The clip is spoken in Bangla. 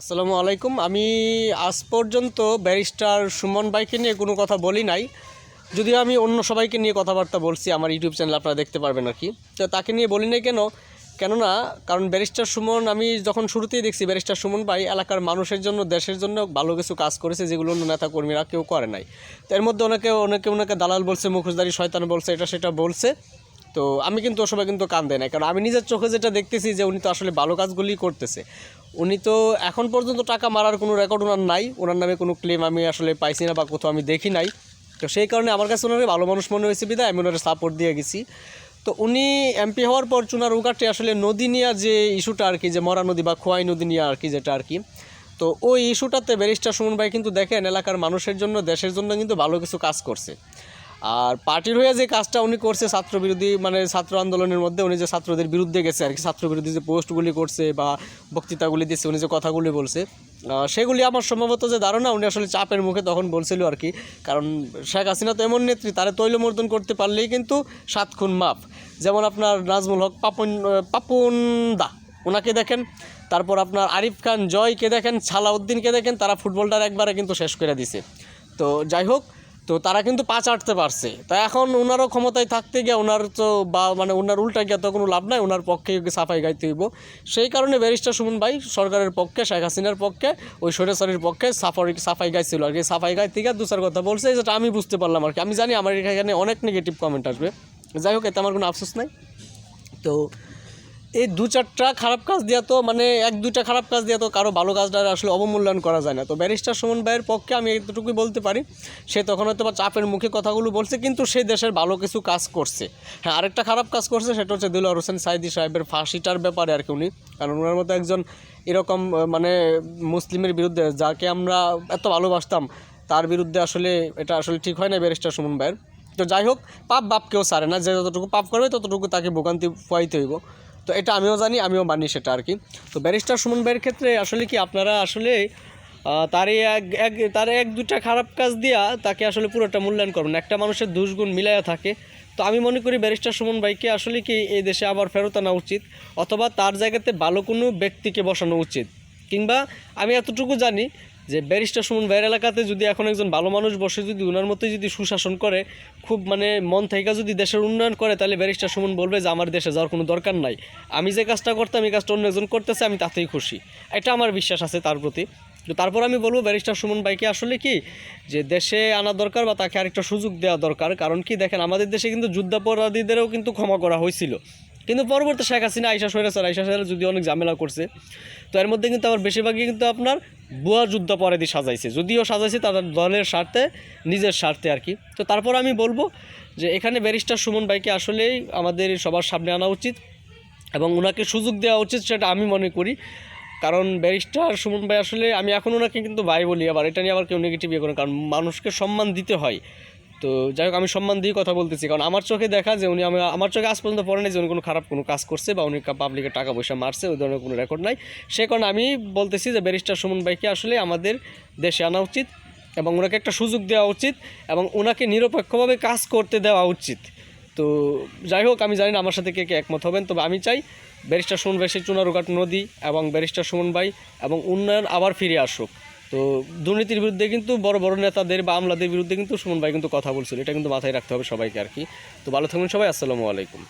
আসসালামু আলাইকুম। আমি আজ পর্যন্ত ব্যারিস্টার সুমন ভাইকে নিয়ে কোনো কথা বলি নাই। যদিও আমি অন্য সবাইকে নিয়ে কথাবার্তা বলছি, আমার ইউটিউব চ্যানেল আপনারা দেখতে পারবেন আর কি। তো তাকে নিয়ে বলি নাই কেন? কেননা, কারণ ব্যারিস্টার সুমন, আমি যখন শুরুতেই দেখছি ব্যারিস্টার সুমন ভাই এলাকার মানুষের জন্য, দেশের জন্য ভালো কিছু কাজ করেছে, যেগুলো অন্য নেতা কর্মীরা কেউ করে নাই। তো এর মধ্যে অনেকে অনেকে ওনাকে দালাল বলছে মুখোশদারি শয়তান বলছে, এটা সেটা বলছে। তো আমি কিন্তু সময় কিন্তু কান দেয় না কারণ আমি নিজের চোখে যেটা দেখতেছি যে উনি তো আসলে ভালো কাজগুলি করতেছে। উনি তো এখন পর্যন্ত টাকা মারার কোনো রেকর্ড ওনার নাই। ওনার নামে কোনো ক্লেম আমি আসলে পাইছি না বা কোথাও আমি দেখি নাই। তো সেই কারণে আমার কাছে ওনারে ভালো মানুষ মনে হয়েছে বিদায় আমি ওনারে সাপোর্ট দিয়ে গেছি। তো উনি এমপি হওয়ার পর চুনার উগাটে আসলে নদী নেওয়ার যে ইস্যুটা আর কি, যে মরা নদী বা খোয়াই নদী নিয়ে আর কি যেটা আর কি। তো ওই ইস্যুটাতে ব্যারিস্টার সুমন ভাই কিন্তু দেখেন এলাকার মানুষের জন্য, দেশের জন্য কিন্তু ভালো কিছু কাজ করছে। আর পার্টির হয়ে যে কাজটা উনি করছে ছাত্র বিরোধী মানে ছাত্র আন্দোলনের মধ্যে উনি যে ছাত্রদের বিরুদ্ধে গেছে আর কি ছাত্র বিরোধী যে পোস্টগুলি করছে বা বক্তৃতাগুলি দিচ্ছে, উনি যে কথাগুলি বলছে সেগুলি আমার সম্ভবত যে ধারণা উনি আসলে চাপের মুখে তখন বলছিল আর কি। কারণ শেখ হাসিনা তো এমন নেত্রী, তারে তৈলমর্দন করতে পারলেই কিন্তু সাত খুন মাপ যেমন আপনার নাজমুল হক পাপন পাপন দা ওনাকে দেখেন। তারপর আপনার আরিফ খান জয়কে দেখেন, সালাউদ্দিনকে দেখেন, তারা ফুটবলটার একবারে কিন্তু শেষ করে দিছে। তো যাই হোক তো তারা কিন্তু পাঁচ আটতে পারছে। তা এখন ওনারও ক্ষমতায় থাকতে গিয়ে ওনার তো বা মানে ওনার উল্টা গিয়ে তো কোনো লাভ নাই ওনার পক্ষে সাফাই গাইতে হইব। সেই কারণে ব্যারিস্টার সুমন ভাই সরকারের পক্ষে, শেখ হাসিনার পক্ষে, ওই সরেসরির পক্ষে সাফাই সাফাই গাইছিল আর কি। সাফাই গাই থেকে দু চার কথা বলছে যেটা আমি বুঝতে পারলাম আর কি। আমি জানি আমার এখানে অনেক নেগেটিভ কমেন্ট আসবে। যাই হোক, এতে আমার কোনো আফসোস নাই। তো এই দু চারটা খারাপ কাজ দিয়া তো মানে এক দুইটা খারাপ কাজ দিয়া তো কারও ভালো কাজটা আসলে অবমূল্যায়ন করা যায় না। তো ব্যারিস্টার সুমন ভাইয়ের পক্ষে আমি এতটুকুই বলতে পারি, সে তখন হয়তো বা চাপের মুখে কথাগুলো বলছে, কিন্তু সে দেশের ভালো কিছু কাজ করছে। হ্যাঁ আরেকটা খারাপ কাজ করছে, সেটা হচ্ছে দিলওয়ার হোসেন সাইদি সাহেবের ফাঁসিটার ব্যাপারে আর কি উনি। কারণ ওনার মতো একজন এরকম মানে মুসলিমের বিরুদ্ধে যাকে আমরা এত ভালোবাসতাম, তার বিরুদ্ধে আসলে এটা আসলে ঠিক হয় না ব্যারিস্টার সুমন ভাইয়ের। তো যাই হোক, পাপ বাপ কেউ সারে না, যে যতটুকু পাপ করবে ততটুকু তাকে ভোগান্তি পোয়াইতে হইব। তো এটা আমিও জানি আমিও মানি সেটা আর কি। তো ব্যারিস্টার সুমন ভাইয়ের ক্ষেত্রে আসলে কি আপনারা আসলে আহ, তার এই এক এক তার এক দুটা খারাপ কাজ দিয়া তাকে আসলে পুরোটা মূল্যায়ন করবেন। একটা মানুষের দুষ্গুণ মিলাইয়া থাকে। তো আমি মনে করি ব্যারিস্টার সুমন ভাইকে আসলে কি এই দেশে আবার ফেরত আনা উচিত অথবা তার জায়গাতে ভালো কোনো ব্যক্তিকে বসানো উচিত। কিংবা আমি এতটুকু জানি যে ব্যারিস্টার সুমন ভাইয়ের এলাকাতে যদি এখন একজন ভালো মানুষ বসে, যদি ওনার মতোই যদি সুশাসন করে, খুব মানে মন থেকে যদি দেশের উন্নয়ন করে, তাহলে ব্যারিস্টার সুমন বলবে যে আমার দেশে যাওয়ার কোনো দরকার নাই। আমি যে কাজটা করতাম, এই কাজটা অন্য একজন করতেছে, আমি তাতেই খুশি। এটা আমার বিশ্বাস আছে তার প্রতি। তো তারপর আমি বলব, ব্যারিস্টার সুমন ভাইকে আসলে কি, যে দেশে আনা দরকার বা তাকে আরেকটা সুযোগ দেওয়া দরকার। কারণ কি, দেখেন, আমাদের দেশে কিন্তু যুদ্ধাপরাধীদেরও কিন্তু ক্ষমা করা হয়েছিল। কিন্তু পরবর্তী শেখ হাসিনা আইসা সৈরাচার আইসা সৈরা যদি অনেক ঝামেলা করছে, তো এর মধ্যে কিন্তু আবার বেশিরভাগই কিন্তু আপনার বুয়া যুদ্ধাপরাধী সাজাইছে। যদিও সাজাইছে তাদের দলের স্বার্থে, নিজের স্বার্থে আর কি। তো তারপর আমি বলব যে এখানে ব্যারিস্টার সুমন ভাইকে আসলেই আমাদের সবার সামনে আনা উচিত এবং ওনাকে সুযোগ দেওয়া উচিত সেটা আমি মনে করি। কারণ ব্যারিস্টার সুমন ভাই আসলে, আমি এখন ওনাকে কিন্তু ভাই বলি, আবার এটা নিয়ে আবার কেউ নেগেটিভ ইয়ে করেন কারণ মানুষকে সম্মান দিতে হয়। তো যাই হোক, আমি সম্মান দিয়ে কথা বলতেছি, কারণ আমার চোখে দেখা যে উনি আমার আমার চোখে আজ পর্যন্ত পড়ে নাই যে উনি কোনো খারাপ কোনো কাজ করছে বা উনি পাবলিকের টাকা পয়সা মারছে, ওই ধরনের কোনো রেকর্ড নাই। সে কারণে আমি বলতেছি যে ব্যারিস্টার সুমন ভাইকে আসলে আমাদের দেশে আনা উচিত এবং ওনাকে একটা সুযোগ দেওয়া উচিত এবং ওনাকে নিরপেক্ষভাবে কাজ করতে দেওয়া উচিত। তো যাই হোক, আমি জানি না আমার সাথে কে কে একমত হবেন, তবে আমি চাই ব্যারিস্টার সুমন ভাই সেই চুনারুঘাট নদী এবং ব্যারিস্টার সুমন ভাই এবং উন্নয়ন আবার ফিরে আসুক। তো দুর্নীতির বিরুদ্ধে কিন্তু বড় বড় নেতাদের বা আমলাদের বিরুদ্ধে কিন্তু সুমন ভাই কিন্তু কথা বলছিল। এটা কিন্তু মাথায় রাখতে হবে সবাইকে আর কি। তো ভালো থাকবেন সবাই, আসসালামু আলাইকুম।